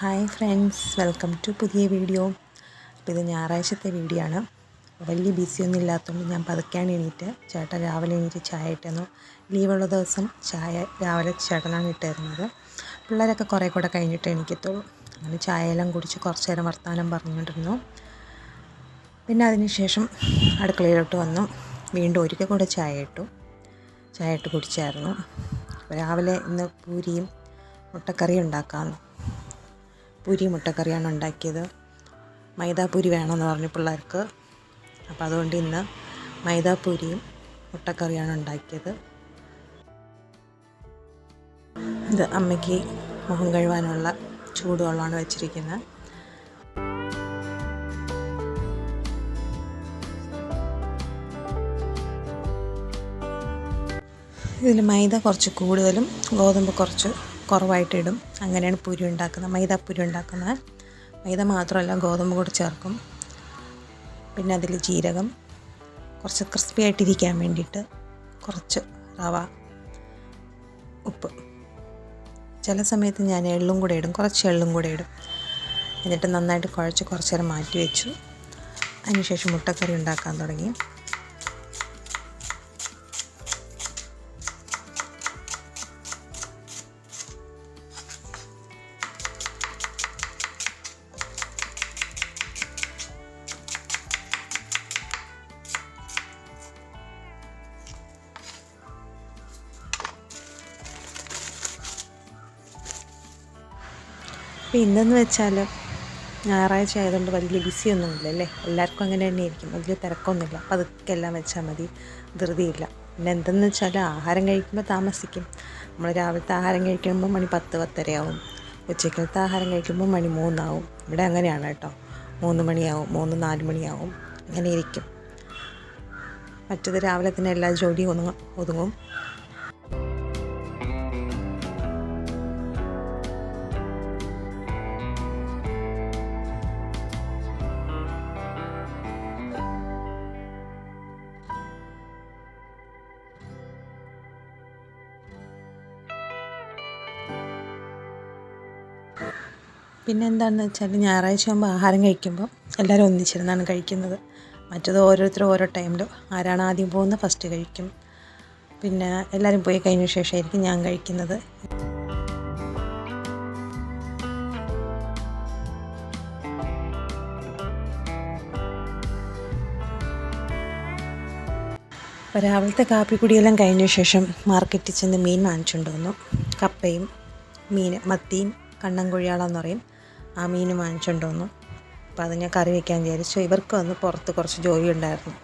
Hi friends welcome to പുതിയ video. അപ്പോൾ ഇത് ഞായറാഴ്ചത്തെ വീഡിയോ ആണ്. വലിയ ബിസിയൊന്നും ഇല്ലാത്തതുകൊണ്ട് ഞാൻ പതുക്കെയാണ് എണീറ്റ്. ചേട്ടൻ രാവിലെ എണീറ്റ് ചായ ഇട്ടുന്നു ലീവുള്ള ദിവസം ചായ രാവിലെ ചേട്ടനാണ് ഇട്ടിരുന്നത്. പിള്ളേരൊക്കെ കുറേ കൂടെ കഴിഞ്ഞിട്ട് എണീക്കത്തുള്ളൂ. അങ്ങനെ ചായയെല്ലാം കുടിച്ച് കുറച്ച് നേരം വർത്തമാനം പറഞ്ഞുകൊണ്ടിരുന്നു. പിന്നെ അതിനുശേഷം അടുക്കളയിലോട്ട് വന്നു. വീണ്ടും ഒരിക്കൽ കൂടെ ചായ ഇട്ടു. ചായ ഇട്ട് കുടിച്ചായിരുന്നു. രാവിലെ ഇന്ന് പൂരിയും മുട്ടക്കറി ഉണ്ടാക്കാമെന്ന്. പൂരി മുട്ടക്കറിയാണ് ഉണ്ടാക്കിയത്. മൈദാപ്പൂരി വേണമെന്ന് പറഞ്ഞു പിള്ളേർക്ക്. അപ്പോൾ അതുകൊണ്ട് ഇന്ന് മൈദാപ്പൂരിയും മുട്ടക്കറിയാണ് ഉണ്ടാക്കിയത്. ഇത് അമ്മയ്ക്ക് മുഖം കഴുകാനുള്ള ചൂടുവെള്ളമാണ് വെച്ചിരിക്കുന്നത്. ഇതിൽ മൈദ കുറച്ച് കൂടുതലും ഗോതമ്പ് കുറച്ച് കുറവായിട്ട് ഇടും. അങ്ങനെയാണ് പുരി ഉണ്ടാക്കുന്നത്. മൈദാപ്പുരി ഉണ്ടാക്കുന്നത്. മൈദ മാത്രമല്ല ഗോതമ്പ് കൂടി ചേർക്കും. പിന്നെ അതിൽ ജീരകം. കുറച്ച് ക്രിസ്പി ആയിട്ടിരിക്കാൻ വേണ്ടിയിട്ട് കുറച്ച് റവ ഉപ്പ്. ചില സമയത്ത് ഞാൻ എള്ളും കൂടെ ഇടും. കുറച്ച് എള്ളും കൂടെ ഇടും. എന്നിട്ട് നന്നായിട്ട് കുഴച്ച് കുറച്ച് നേരം മാറ്റി വെച്ചു. അതിനുശേഷം മുട്ടക്കറി ഉണ്ടാക്കാൻ തുടങ്ങി. അപ്പോൾ ഇന്നെന്ന് വെച്ചാൽ ഞായറാഴ്ച ആയതുകൊണ്ട് വലിയ ബിസിയൊന്നും ഇല്ലല്ലേ എല്ലാവർക്കും അങ്ങനെ തന്നെ ആയിരിക്കും വലിയ തിരക്കൊന്നുമില്ല. അപ്പോൾ അതൊക്കെ എല്ലാം വെച്ചാൽ മതി. ധൃതിയില്ല. പിന്നെ എന്തെന്ന് വെച്ചാൽ ആഹാരം കഴിക്കുമ്പോൾ താമസിക്കും. നമ്മൾ രാവിലത്തെ ആഹാരം കഴിക്കുമ്പോൾ മണി പത്ത് പത്തരയാവും. ഉച്ചയ്ക്കത്തെ ആഹാരം കഴിക്കുമ്പോൾ മണി മൂന്നാവും. ഇവിടെ അങ്ങനെയാണ് കേട്ടോ. മൂന്ന് മണിയാവും മൂന്ന് നാല് മണിയാവും. അങ്ങനെ ഇരിക്കും. മറ്റത് രാവിലെ തന്നെ എല്ലാ ജോലിയും ഒതുങ്ങും ഒതുങ്ങും. പിന്നെ എന്താണെന്ന് വെച്ചാൽ ഞായറാഴ്ച ആകുമ്പോൾ ആഹാരം കഴിക്കുമ്പോൾ എല്ലാവരും ഒന്നിച്ചിരുന്നാണ് കഴിക്കുന്നത്. മറ്റത് ഓരോരുത്തർ ഓരോ ടൈമിൽ ആരാണ് ആദ്യം പോകുന്നത് ഫസ്റ്റ് കഴിക്കും. പിന്നെ എല്ലാവരും പോയി കഴിഞ്ഞ ശേഷമായിരിക്കും ഞാൻ കഴിക്കുന്നത്. രാവിലത്തെ കാപ്പി കുടിയെല്ലാം കഴിഞ്ഞ ശേഷം മാർക്കറ്റിൽ ചെന്ന് മീൻ വാങ്ങിച്ചുകൊണ്ട് വന്നു. കപ്പയും മീൻ മത്തിയും കണ്ണൻ കുഴിയാളെന്ന് പറയും. ആ മീൻ വാങ്ങിച്ചുകൊണ്ടുവന്നു അപ്പം അപ്പോൾ അത് ഞാൻ കറി വയ്ക്കാൻ വിചാരിച്ചു. ഇവർക്ക് വന്ന് പുറത്ത് കുറച്ച് ജോലി ഉണ്ടായിരുന്നു.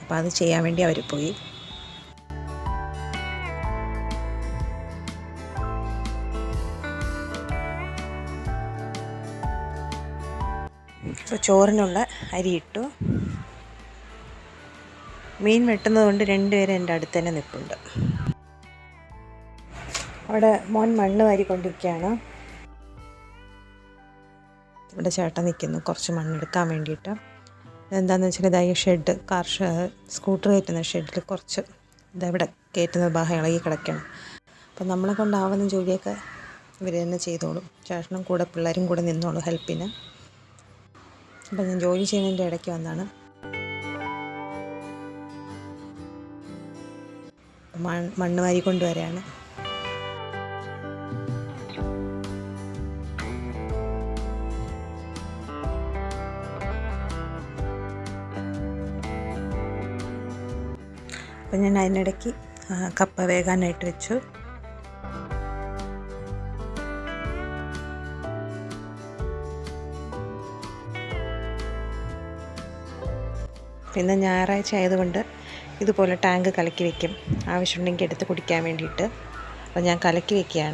അപ്പോൾ അത് ചെയ്യാൻ വേണ്ടി അവർ പോയി. അപ്പോൾ ചോറിനുള്ള അരി ഇട്ടു. മീൻ വെട്ടുന്നത് കൊണ്ട് രണ്ടുപേരും എന്റെ അടുത്ത് തന്നെ നിൽപ്പുണ്ട് അവിടെ മോൻ മണ്ണ് വാരി വാരിക്കൊണ്ടിരിക്കുകയാണ് ഇവിടെ ചേട്ടൻ നിൽക്കുന്നു. കുറച്ച് മണ്ണെടുക്കാൻ വേണ്ടിയിട്ട്. എന്താണെന്ന് വെച്ചാൽ ഇതായി ഷെഡ് കാർ സ്കൂട്ടർ കയറ്റുന്ന ഷെഡിൽ കുറച്ച് ഇതാ ഇവിടെ കയറ്റുന്നത് ഭാഗം ഇളകി കിടക്കണം. അപ്പം നമ്മളെ കൊണ്ടാവുന്ന ജോലിയൊക്കെ ഇവർ തന്നെ ചെയ്തോളും. ചേട്ടനും കൂടെ പിള്ളേരും കൂടെ നിന്നോളും ഹെൽപ്പിന്. അപ്പം ഞാൻ ജോലി ചെയ്യുന്നതിന്റെ ഇടയ്ക്ക് വന്നാണ്. മണ്ണ് വാരി കൊണ്ടുവരാണ്. അപ്പം ഞാൻ അതിനിടയ്ക്ക് കപ്പ വേകാനായിട്ട് വെച്ചു. പിന്നെ ഞായറാഴ്ച ആയതുകൊണ്ട് ഇതുപോലെ ടാങ്ക് കലക്കി വെക്കും. ആവശ്യമുണ്ടെങ്കിൽ എടുത്ത് കുടിക്കാൻ വേണ്ടിയിട്ട്. അപ്പോൾ ഞാൻ കലക്കി വെക്കുകയാണ്.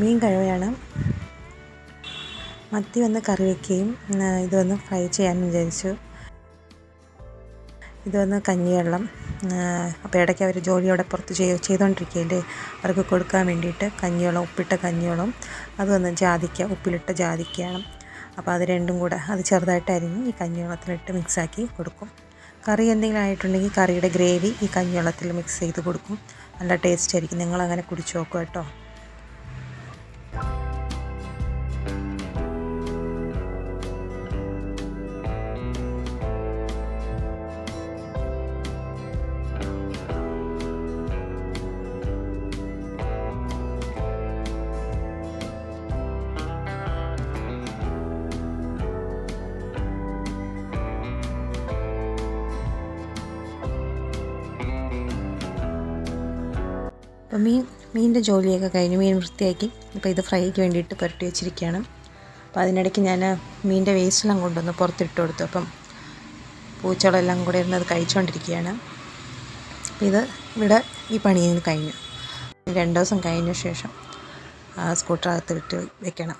മീൻ കഴിവയാണ്. മത്തി വന്ന് കറി വയ്ക്കുകയും ഇത് വന്ന് ഫ്രൈ ചെയ്യാമെന്ന് വിചാരിച്ചു. ഇത് വന്ന് കഞ്ഞിവെള്ളം അപ്പോൾ ഇടയ്ക്ക് അവർ ജോലിയോടെ പുറത്ത് ചെയ് ചെയ്തുകൊണ്ടിരിക്കുകയല്ലേ അവർക്ക് കൊടുക്കാൻ വേണ്ടിയിട്ട് കഞ്ഞിവെള്ളം ഉപ്പിട്ട കഞ്ഞിവെള്ളം അത് വന്ന് ജാതിക്ക ഉപ്പിലിട്ട ജാതിക്കയാണ്. അപ്പോൾ അത് രണ്ടും കൂടെ അത് ചെറുതായിട്ട് അരിഞ്ഞ് ഈ കഞ്ഞിവെള്ളത്തിലിട്ട് മിക്സാക്കി കൊടുക്കും. കറി എന്തെങ്കിലും ആയിട്ടുണ്ടെങ്കിൽ കറിയുടെ ഗ്രേവി ഈ കഞ്ഞിവെള്ളത്തിൽ മിക്സ് ചെയ്ത് കൊടുക്കും. നല്ല ടേസ്റ്റ് ആയിരിക്കും. നിങ്ങളങ്ങനെ കുടിച്ച് നോക്കുക കേട്ടോ. അപ്പോൾ മീൻ മീനിന്റെ ജോലിയൊക്കെ കഴിഞ്ഞ് മീൻ വൃത്തിയാക്കി ഇപ്പോൾ ഇത് ഫ്രൈക്ക് വേണ്ടിയിട്ട് പുരട്ടി വെച്ചിരിക്കുകയാണ്. അപ്പോൾ അതിനിടയ്ക്ക് ഞാൻ മീനിന്റെ വേസ്റ്റെല്ലാം കൊണ്ടുവന്ന് പുറത്തിട്ട് കൊടുത്തു. അപ്പം പൂച്ചകളെല്ലാം കൂടെ ഇരുന്ന് അത് കഴിച്ചുകൊണ്ടിരിക്കുകയാണ് അപ്പോൾ ഇത് ഇവിടെ ഈ പണി കഴിഞ്ഞു. രണ്ട് ദിവസം കഴിഞ്ഞ ശേഷം ആ സ്കൂട്ടറകത്ത് വിട്ട് വെക്കണം.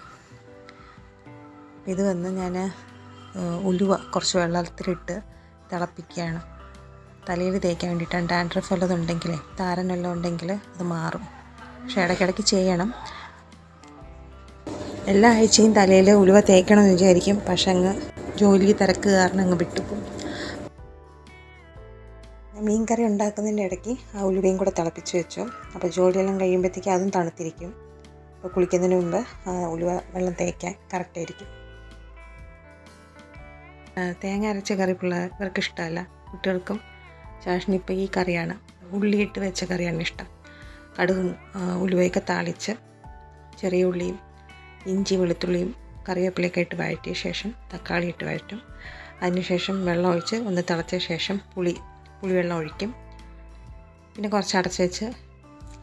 ഇത് വന്ന് ഞാൻ ഉലുവ കുറച്ച് വെള്ളത്തിലിട്ട് തിളപ്പിക്കുകയാണ്. തലയിൽ തേക്കാൻ വേണ്ടിയിട്ടാണ് ഡാൻഡ്രഫ് വല്ലതും ഉണ്ടെങ്കിലേ താരൻ ഉണ്ടെങ്കിൽ അത് മാറും. പക്ഷെ ഇടയ്ക്കിടയ്ക്ക് ചെയ്യണം. എല്ലാ ആഴ്ചയും തലയിൽ ഉലുവ തേക്കണമെന്ന് വിചാരിക്കും. പക്ഷെ അങ്ങ് ജോലി തിരക്ക് കാരണം അങ്ങ് വിട്ടുപോകും. മീൻ കറി ഉണ്ടാക്കുന്നതിന്റെ ഇടയ്ക്ക് ആ ഉലുവയും കൂടെ തിളപ്പിച്ച് വെച്ചു. അപ്പോൾ ജോലിയെല്ലാം കഴിയുമ്പോഴത്തേക്ക് അതും തണുത്തിരിക്കും. അപ്പോൾ കുളിക്കുന്നതിന് മുമ്പ് ആ ഉലുവ വെള്ളം തേക്കാൻ കറക്റ്റായിരിക്കും തേങ്ങ അരച്ച കറി പിള്ളേർക്ക് ഇഷ്ടമല്ല. കുട്ടികൾക്കും ശേഷം ഇപ്പോൾ ഈ കറിയാണ്. ഉള്ളിയിട്ട് വെച്ച കറിയാണ് ഇഷ്ടം. കടുകും ഉലുവയൊക്കെ താളിച്ച് ചെറിയ ഉള്ളിയും ഇഞ്ചി വെളുത്തുള്ളിയും കറിവേപ്പിലയൊക്കെ ഇട്ട് വഴറ്റിയ ശേഷം തക്കാളി ഇട്ട് വഴറ്റും. അതിനുശേഷം വെള്ളം ഒഴിച്ച് ഒന്ന് തിളച്ച ശേഷം പുളി പുളിവെള്ളം ഒഴിക്കും. പിന്നെ കുറച്ച് അടച്ച് വെച്ച്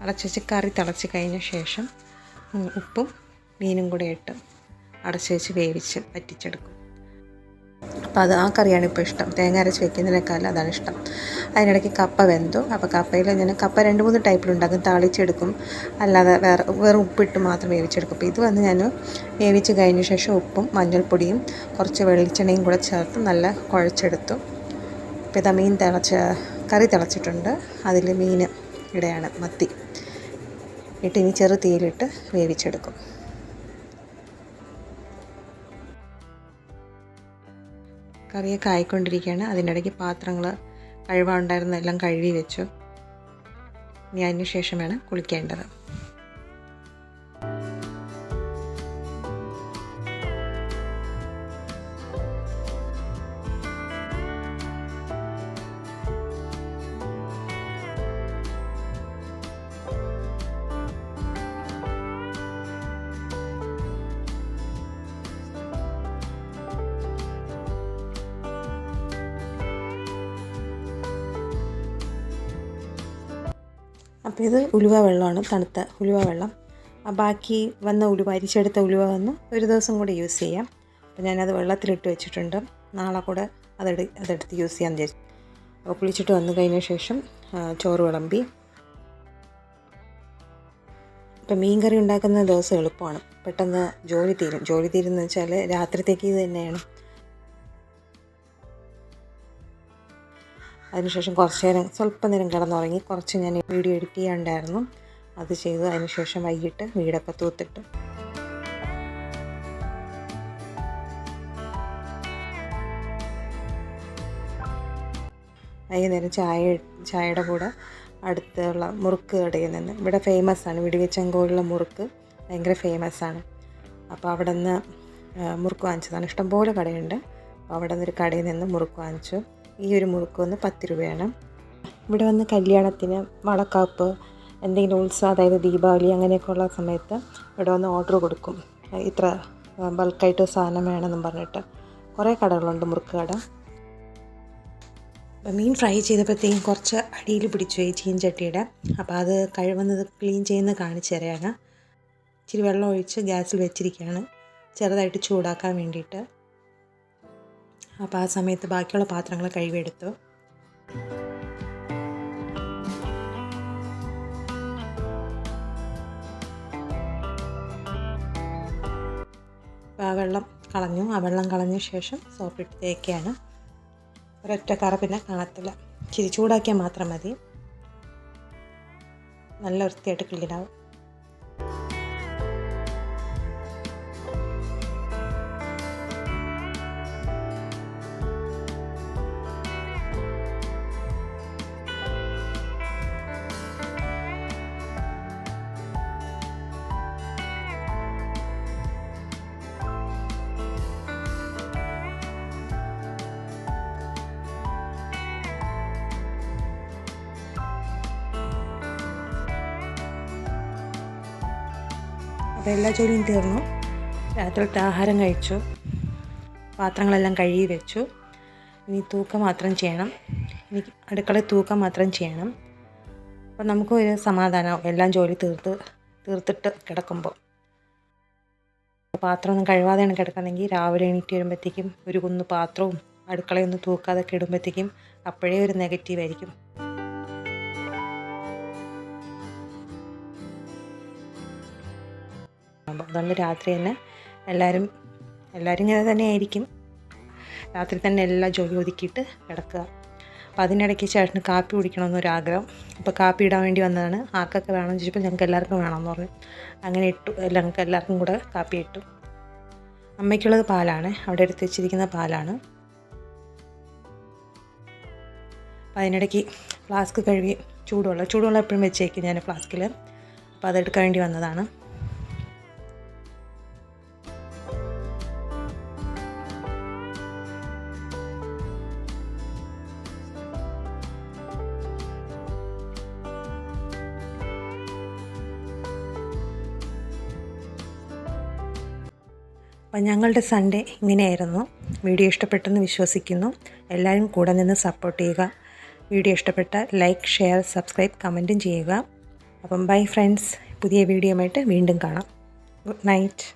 അടച്ച് വെച്ച് കറി തിളച്ച് കഴിഞ്ഞ ശേഷം ഉപ്പും മീനും കൂടെ ഇട്ട് അടച്ച് വെച്ച് വേവിച്ച് വറ്റിച്ചെടുക്കും. അപ്പോൾ അത് ആ കറിയാണ് ഇപ്പോൾ ഇഷ്ടം. തേങ്ങ അരച്ച് വെക്കുന്നതിനേക്കാളും അതാണ് ഇഷ്ടം. അതിനിടയ്ക്ക് കപ്പ വെന്തു. അപ്പോൾ കപ്പയിൽ ഞാൻ കപ്പ രണ്ട് മൂന്ന് ടൈപ്പിലുണ്ടാക്കും. താളിച്ചെടുക്കും. അല്ലാതെ വേറെ വേറെ ഉപ്പിട്ട് മാത്രം വേവിച്ചെടുക്കും. അപ്പോൾ ഇത് വന്ന് ഞാൻ വേവിച്ച് കഴിഞ്ഞ ശേഷം ഉപ്പും മഞ്ഞൾപ്പൊടിയും കുറച്ച് വെളിച്ചെണ്ണയും കൂടെ ചേർത്ത് നല്ല കുഴച്ചെടുത്തു. അപ്പോൾ ഇതാ മീൻ തിളച്ച കറി തിളച്ചിട്ടുണ്ട്. അതിൽ മീൻ ഇടയാണ്. മത്തി. ഇട്ട് ഇനി ചെറു തീയിലിട്ട് വേവിച്ചെടുക്കും. കറിയൊക്കെ ആയിക്കൊണ്ടിരിക്കുകയാണ്. അതിനിടയ്ക്ക് പാത്രങ്ങൾ കഴിവാണ്ടായിരുന്നെല്ലാം കഴുകി വെച്ചു. ഇനി അതിന് ശേഷം വേണം കുളിക്കേണ്ടത്. അപ്പോൾ ഇത് ഉലുവ വെള്ളമാണ് തണുത്ത ഉലുവ വെള്ളം. ബാക്കി വന്ന ഉലുവ അരിച്ചെടുത്ത ഉലുവ വന്ന് ഒരു ദിവസം കൂടി യൂസ് ചെയ്യാം. അപ്പോൾ ഞാനത് വെള്ളത്തിലിട്ട് വെച്ചിട്ടുണ്ട്. നാളെ കൂടെ അതെടു അതെടുത്ത് യൂസ് ചെയ്യാൻ വിചാരിച്ചു. അപ്പോൾ കുളിച്ചിട്ട് വന്നു കഴിഞ്ഞ ശേഷം ചോറ് വിളമ്പി. ഇപ്പം മീൻ കറി ഉണ്ടാക്കുന്ന ദിവസം എളുപ്പമാണ്. പെട്ടെന്ന് ജോലി തീരും. ജോലി തീരുമെന്ന് വെച്ചാൽ രാത്രിത്തേക്ക് ഇത് തന്നെയാണ്. അതിനുശേഷം കുറച്ച് നേരം സ്വല്പം നേരം കിടന്നുറങ്ങി കുറച്ച് ഞാൻ വീഡിയോ എഡിറ്റ് ചെയ്യാണ്ടായിരുന്നു. അത് ചെയ്തു. അതിനുശേഷം വൈകിട്ട് വീടൊക്കെ തൂത്തിട്ട്. വൈകുന്നേരം ചായ ചായയുടെ കൂടെ അടുത്തുള്ള മുറുക്ക് കടയിൽ നിന്ന്. ഇവിടെ ഫേമസ് ആണ്. വിടിവെച്ചങ്കോളിലെ മുറുക്ക് ഭയങ്കര ഫേമസ് ആണ്. അപ്പോൾ അവിടെ നിന്ന് മുറുക്ക് വാങ്ങിച്ചതാണ്. ഇഷ്ടംപോലെ കടയുണ്ട്. അപ്പോൾ അവിടെ നിന്നൊരു കടയിൽ നിന്ന് മുറുക്ക് വാങ്ങിച്ചു. ഈ ഒരു മുറുക്ക് വന്ന് പത്ത് രൂപയാണ്. ഇവിടെ വന്ന് കല്യാണത്തിന് വളക്കാപ്പ് എന്തെങ്കിലും ഉത്സവം അതായത് ദീപാവലി അങ്ങനെയൊക്കെ ഉള്ള സമയത്ത് ഇവിടെ വന്ന് ഓർഡർ കൊടുക്കും. ഇത്ര ബൾക്കായിട്ട് സാധനം വേണമെന്നും പറഞ്ഞിട്ട്. കുറേ കടകളുണ്ട് മുറുക്ക് കട. അപ്പം മീൻ ഫ്രൈ ചെയ്തപ്പോഴത്തേക്കും കുറച്ച് അടിയിൽ പിടിച്ചു പോയി ചീൻചട്ടിയുടെ. അപ്പോൾ അത് കഴിവുന്നത് ക്ലീൻ ചെയ്യുന്ന കാണിച്ചു തരാണ് ഇച്ചിരി വെള്ളം ഒഴിച്ച് ഗ്യാസിൽ വെച്ചിരിക്കുകയാണ്. ചെറുതായിട്ട് ചൂടാക്കാൻ വേണ്ടിയിട്ട്. അപ്പോൾ ആ സമയത്ത് ബാക്കിയുള്ള പാത്രങ്ങൾ കഴുകിയെടുത്തു. ആ വെള്ളം കളഞ്ഞു. ആ വെള്ളം കളഞ്ഞ ശേഷം സോപ്പിട്ട് തേക്കുകയാണ് ഒരൊറ്റ കറ പിന്നെ കാണത്തില്ല ചിരി ചൂടാക്കിയാൽ മാത്രം മതി. നല്ല വൃത്തിയായിട്ട് ക്ലീനാവും അപ്പോൾ എല്ലാ ജോലിയും തീർന്നു. രാത്രിയിലത്തെ ആഹാരം കഴിച്ചു. പാത്രങ്ങളെല്ലാം കഴുകി വെച്ചു. ഇനി തൂക്കം മാത്രം ചെയ്യണം. ഇനി അടുക്കളയിൽ തൂക്കം മാത്രം ചെയ്യണം. അപ്പോൾ നമുക്കും ഒരു സമാധാനമാവും എല്ലാം ജോലി തീർത്ത് തീർത്തിട്ട് കിടക്കുമ്പോൾ. പാത്രമൊന്നും കഴുകാതെയാണ് കിടക്കുന്നതെങ്കിൽ രാവിലെ എണീറ്റ് വരുമ്പോഴത്തേക്കും ഒരു കുന്ന് പാത്രവും അടുക്കളയൊന്നും തൂക്കാതെ ഇടുമ്പോഴത്തേക്കും അപ്പോഴേ ഒരു നെഗറ്റീവ് അപ്പോൾ അതുകൊണ്ട് രാത്രി തന്നെ എല്ലാവരും എല്ലാവരും ഇങ്ങനെ തന്നെ ആയിരിക്കും. രാത്രി തന്നെ എല്ലാം ജോലി ഒതുക്കിയിട്ട് കിടക്കുക. അപ്പോൾ അതിനിടയ്ക്ക് ചേട്ടന് കാപ്പി കുടിക്കണമെന്നൊരാഗ്രഹം. അപ്പോൾ കാപ്പി ഇടാൻ വേണ്ടി വന്നതാണ്. ആർക്കൊക്കെ വേണമെന്ന് ചോദിച്ചപ്പോൾ ഞങ്ങൾക്ക് എല്ലാവർക്കും വേണമെന്ന് പറഞ്ഞു. അങ്ങനെ ഇട്ടു. ഞങ്ങൾക്ക് എല്ലാവർക്കും കൂടെ കാപ്പി ഇട്ടു. അമ്മയ്ക്കുള്ളത് പാലാണ്. അവിടെ എടുത്ത് വെച്ചിരിക്കുന്ന പാലാണ്. അപ്പോൾ അതിനിടയ്ക്ക് ഫ്ലാസ്ക് കഴുകി ചൂടുവെള്ളം ചൂടുവെള്ളം എപ്പോഴും വെച്ചേക്കും ഞാൻ ഫ്ലാസ്കിൽ. അപ്പോൾ അതെടുക്കാൻ വേണ്ടി വന്നതാണ്. അപ്പം ഞങ്ങളുടെ സൺഡേ ഇങ്ങനെയായിരുന്നു. വീഡിയോ ഇഷ്ടപ്പെട്ടെന്ന് വിശ്വസിക്കുന്നു. എല്ലാവരും കൂടെ നിന്ന് സപ്പോർട്ട് ചെയ്യുക. വീഡിയോ ഇഷ്ടപ്പെട്ട ലൈക്ക് ഷെയർ സബ്സ്ക്രൈബ് കമന്റും ചെയ്യുക. അപ്പം ബൈ ഫ്രണ്ട്സ് പുതിയ വീഡിയോ ആയിട്ട് വീണ്ടും കാണാം. Good night